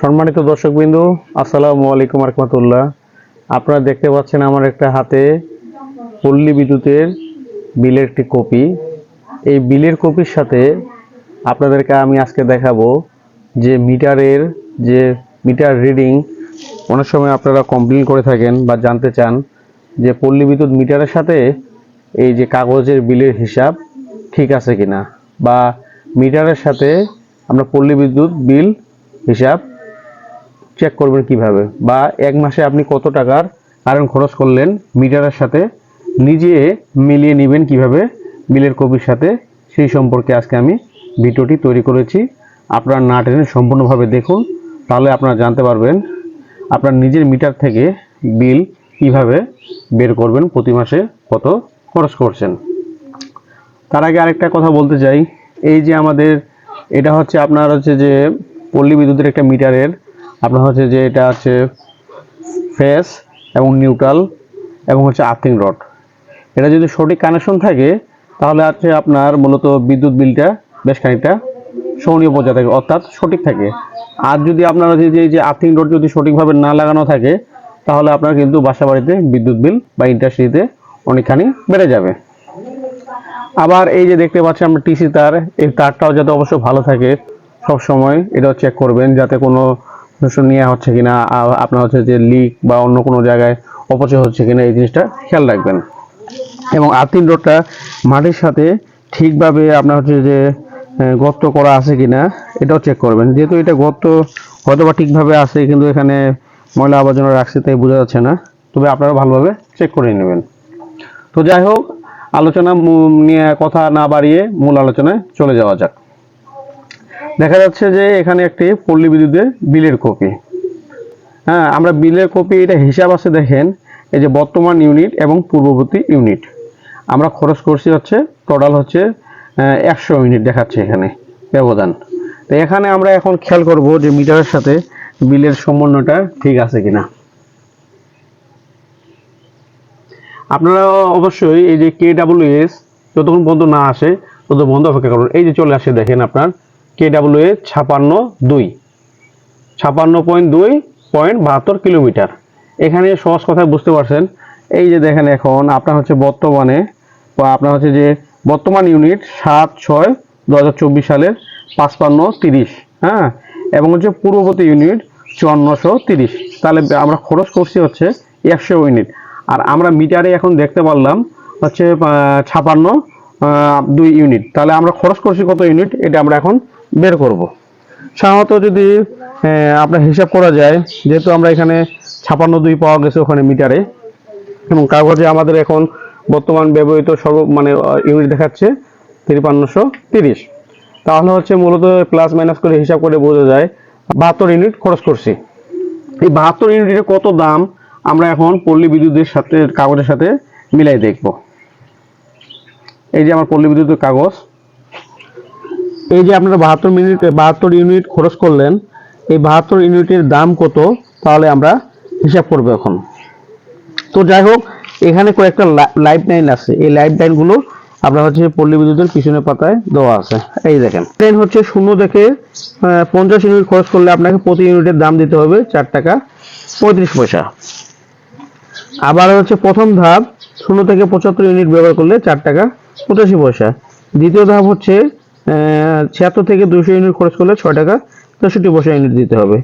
সম্মানিত দর্শকবৃন্দু, আসসালামু আলাইকুম রহমতুল্লাহ। আপনারা দেখতে পাচ্ছেন আমার একটা হাতে পল্লী বিদ্যুতের বিলের একটি কপি। এই বিলের কপির সাথে আপনাদেরকে আমি আজকে দেখাবো যে মিটারের যে মিটার রিডিং, অনেক সময় আপনারা কমপ্লেন করে থাকেন বা জানতে চান যে পল্লী বিদ্যুৎ মিটারের সাথে এই যে কাগজের বিলের হিসাব ঠিক আছে কিনা, বা মিটারের সাথে আমরা পল্লী বিদ্যুৎ বিল হিসাব চেক করবেন কীভাবে? বা এক মাসে আপনি কত টাকার কারেন্ট খরচ করলেন মিটারের সাথে, নিজে মিলিয়ে নেবেন কীভাবে বিলের কপির সাথে, সেই সম্পর্কে আজকে আমি ভিডিওটি তৈরি করেছি। আপনারা না টেনে সম্পূর্ণভাবে দেখুন, তাহলে আপনারা জানতে পারবেন আপনার নিজের মিটার থেকে বিল কীভাবে বের করবেন, প্রতি মাসে কত খরচ করছেন। তার আগে আরেকটা কথা বলতে চাই, এই যে আমাদের, এটা হচ্ছে আপনার হচ্ছে যে পল্লী বিদ্যুতের একটা মিটারের আপনার হচ্ছে যে এটা হচ্ছে ফেস এবং নিউট্রাল এবং হচ্ছে আর্থিং রড। এটা যদি সঠিক কানেকশন থাকে, তাহলে আছে আপনার মূলত বিদ্যুৎ বিলটা বেশ খানিকটা সহনীয় পর্যায়ে থাকে, অর্থাৎ সঠিক থাকে। আর যদি আপনার হচ্ছে যে, এই যে আর্থিং রড যদি সঠিকভাবে না লাগানো থাকে, তাহলে আপনার কিন্তু বাসা বাড়িতে বিদ্যুৎ বিল বা ইন্ডাস্ট্রিতে অনেকখানি বেড়ে যাবে। আবার এই যে দেখতে পাচ্ছি আমরা টিসি তার, এই তারটাও যাতে অবশ্য ভালো থাকে সব সময় এটাও চেক করবেন, যাতে কোনো দূষণ নেওয়া হচ্ছে কিনা আপনার হচ্ছে যে লিক বা অন্য কোনো জায়গায় অপচয় হচ্ছে কিনা এই জিনিসটা খেয়াল রাখবেন। এবং আর্থিং রোডটা মাটির সাথে ঠিকভাবে আপনার হচ্ছে যে গর্ত করা আছে কিনা, এটাও চেক করবেন। যেহেতু এটা গর্ত হয়তো বা ঠিকভাবে আছে, কিন্তু এখানে ময়লা আবর্জনা রাখছে তাই বোঝা যাচ্ছে না। তবে আপনারা ভালোভাবে চেক করে নেবেন। তো যাই হোক, আলোচনা নিয়ে কথা না বাড়িয়ে মূল আলোচনায় চলে যাওয়া যাক। দেখা যাচ্ছে যে এখানে একটি পল্লী বিদ্যুতের বিলের কপি। হ্যাঁ আমরা বিলের কপি এটা হিসাব আছে, দেখেন। এই যে বর্তমান ইউনিট এবং পূর্ববর্তী ইউনিট। আমরা খরচ করছি হচ্ছে টোটাল হচ্ছে একশো ইউনিট দেখাচ্ছে এখানে ব্যবধান। তো এখানে আমরা এখন খেয়াল করব যে মিটারের সাথে বিলের সমন্বয়টা ঠিক আছে কিনা। আপনারা অবশ্যই এই যে কে ডাব্লিউ এস যতক্ষণ পর্যন্ত না আসে তত বন্ধ অপেক্ষা করুন। এই যে চলে আসে, দেখেন আপনার কে ডাব্লিউ এস ছাপান্ন দুই। ছাপান্ন পয়েন্ট দুই পয়েন্ট বাহাত্তর কিলোমিটার। এখানে সহজ কথায় বুঝতে পারছেন, এই যে দেখেন এখন আপনার হচ্ছে বর্তমানে বা আপনার হচ্ছে যে বর্তমান ইউনিট সাত ছয় দু সালের পাঁচপান্ন তিরিশ হ্যাঁ? এবং হচ্ছে পূর্ববর্তী ইউনিট চুয়ান্নশো তিরিশ। তাহলে আমরা খরচ করছি হচ্ছে একশো ইউনিট আর আমরা মিটারে এখন দেখতে পারলাম হচ্ছে ছাপান্ন দুই ইউনিট তাহলে আমরা খরচ করছি কত ইউনিট এটা আমরা এখন বের করব। সাধারণত যদি আপনার হিসাব করা যায়, যেহেতু আমরা এখানে ছাপান্ন দুই পাওয়া গেছে ওখানে মিটারে, এবং কাগজে আমাদের এখন বর্তমান ব্যবহৃত সর্ব মানে ইউনিট দেখাচ্ছে তিরপান্নশো তিরিশ। তাহলে হচ্ছে মূলত প্লাস মাইনাস করে হিসাব করে বোঝা যায়, বাহাত্তর ইউনিট খরচ করছি। এই বাহাত্তর ইউনিটের কত দাম আমরা এখন পল্লী বিদ্যুতের সাথে, কাগজের সাথে মিলাই দেখব। এই যে আমার পল্লী বিদ্যুতের কাগজ এই যে আপনারা বাহাত্তর মিনিট বাহাত্তর ইউনিট খরচ করলেন, এই বাহাত্তর ইউনিটের দাম কত? তাহলে আমরা হিসাব করব এখন। তো যাই হোক, এখানে কয়েকটা লাইফ লাইন আছে। এই লাইফ লাইনগুলো আপনার হচ্ছে পল্লী বিদ্যুতের পিছনের পাতায় দেওয়া আছে। এই দেখেন। লাইন হচ্ছে শূন্য থেকে পঞ্চাশ ইউনিট খরচ করলে আপনাকে প্রতি ইউনিটের দাম দিতে হবে চার টাকা পঁয়ত্রিশ পয়সা। আবার হচ্ছে প্রথম ধাপ, শূন্য থেকে পঁচাত্তর ইউনিট ব্যবহার করলে চার টাকা পঁচাশি পয়সা। দ্বিতীয় ধাপ হচ্ছে ছিয়াত্তর থেকে দুশো ইউনিট খরচ করলে ছয় টাকা তেষট্টি পয়সা ইউনিট দিতে হবে।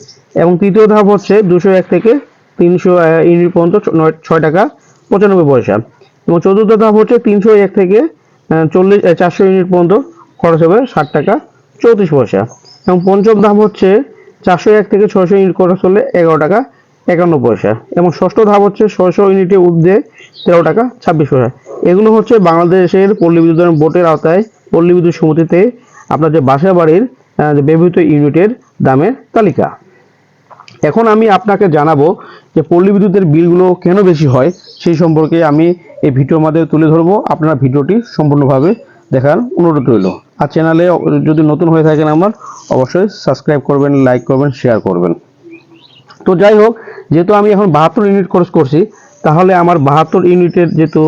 এবং তৃতীয় ধাপ হচ্ছে দুশো এক থেকে তিনশো ইউনিট পর্যন্ত ছয় টাকা পঁচানব্বই পয়সা। এবং চতুর্থ ধাপ হচ্ছে তিনশো এক থেকে চল্লিশ চারশো ইউনিট পর্যন্ত খরচ হবে ষাট টাকা চৌত্রিশ পয়সা। এবং পঞ্চম ধাপ হচ্ছে চারশো এক থেকে ছয়শো ইউনিট খরচ করলে এগারো টাকা একান্ন পয়সা। এবং ষষ্ঠ ধাপ হচ্ছে ছয়শো ইউনিটের ঊর্ধ্বে তেরো টাকা ছাব্বিশ পয়সা। এগুলো হচ্ছে বাংলাদেশের পল্লী বিদ্যুৎ বোর্ডের আওতায় পল্লী বিদ্যুৎ সমিতিতে আপনার যে বাসা বাড়ির ব্যবহৃত ইউনিটের দামের তালিকা। এখন আমি আপনাকে জানাব যে পল্লী বিদ্যুতের বিলগুলো কেন বেশি হয়, সেই সম্পর্কে আমি এই ভিডিওর মাধ্যমে তুলে ধরবো। আপনারা ভিডিওটি সম্পূর্ণভাবে দেখার অনুরোধ রইল। আর চ্যানেলে যদি নতুন হয়ে থাকেন আমার, অবশ্যই সাবস্ক্রাইব করবেন, লাইক করবেন, শেয়ার করবেন। তো যাই হোক, যেহেতু আমি এখন বাহাত্তর ইউনিট খরচ করছি, তাহলে আমার বাহাত্তর ইউনিটের যেহেতু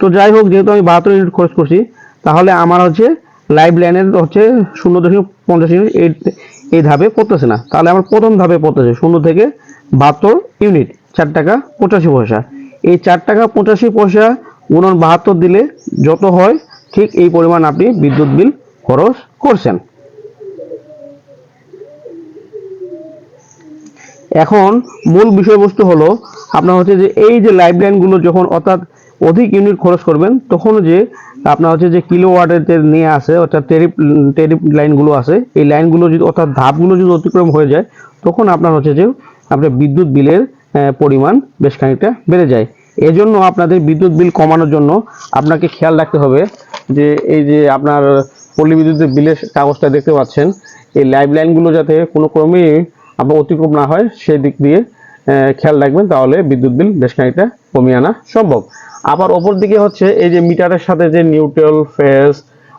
তো যাই হোক, যেহেতু আমি বাহাত্তর ইউনিট খরচ করছি, তাহলে আমার হচ্ছে লাইভ লাইনের হচ্ছে শূন্য দশমিক পঞ্চাশ ইউনিট এই এই ধাপে পড়তেছে না। তাহলে আমার প্রথম ধাপে পড়তেছে শূন্য থেকে বাহাত্তর ইউনিট, চার টাকা পঁচাশি পয়সা। এই চার টাকা পঁচাশি পয়সা গুণন বাহাত্তর দিলে যত হয়, ঠিক এই পরিমাণ আপনি বিদ্যুৎ বিল খরচ করছেন। এখন মূল বিষয়বস্তু হলো, আপনার হচ্ছে যে এই যে লাইফ লাইনগুলো যখন অর্থাৎ অধিক ইউনিট খরচ করবেন তখন যে আপনার হচ্ছে যে কিলো যে নিয়ে আসে, অর্থাৎ টেরিপ টেরিপ লাইনগুলো আছে, এই লাইনগুলো যদি, অর্থাৎ ধাপগুলো যদি অতিক্রম হয়ে যায়, তখন আপনার হচ্ছে যে আপনার বিদ্যুৎ বিলের পরিমাণ বেশ খানিকটা বেড়ে যায়। এজন্য আপনাদের বিদ্যুৎ বিল কমানোর জন্য আপনাকে খেয়াল রাখতে হবে যে, এই যে আপনার পল্লী বিদ্যুতের বিলের কাগজটা দেখতে পাচ্ছেন, এই লাইফ লাইনগুলো যাতে কোনো ক্রমেই আপনার অতিক্রম না হয়, সেই দিক দিয়ে খেয়াল রাখবেন, তাহলে বিদ্যুৎ বিল বেশ খানিকটা কমিয়ে আনা সম্ভব। আবার অপর দিকে হচ্ছে, এই যে মিটারের সাথে যে নিউট্রাল ফেস,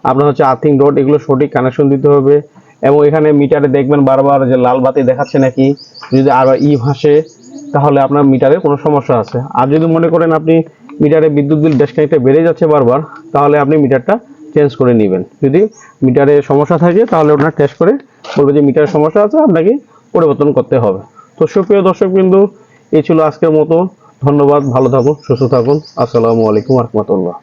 আপনার হচ্ছে আর্থিং রড এগুলো সঠিক কানেকশন দিতে হবে। এবং এখানে মিটারে দেখবেন বারবার যে লাল বাতি দেখাচ্ছে নাকি, যদি আবার ই ভাসে, তাহলে আপনার মিটারে কোনো সমস্যা আছে। আর যদি মনে করেন আপনি মিটারে বিদ্যুৎ বিল বেশ খানিকটা বেড়ে যাচ্ছে বারবার, তাহলে আপনি মিটারটা চেঞ্জ করে নেবেন। যদি মিটারে সমস্যা থাকে, তাহলে ওনার টেস্ট করে বলবে যে মিটারের সমস্যা আছে, আপনাকে পরিবর্তন করতে হবে। তো সুপ্রিয় দর্শক বিন্দু এই ছিল আজকের মতো। ধন্যবাদ, ভালো থাকুন, সুস্থ থাকুন। আসসালামু আলাইকুম রহমতুল্লাহ।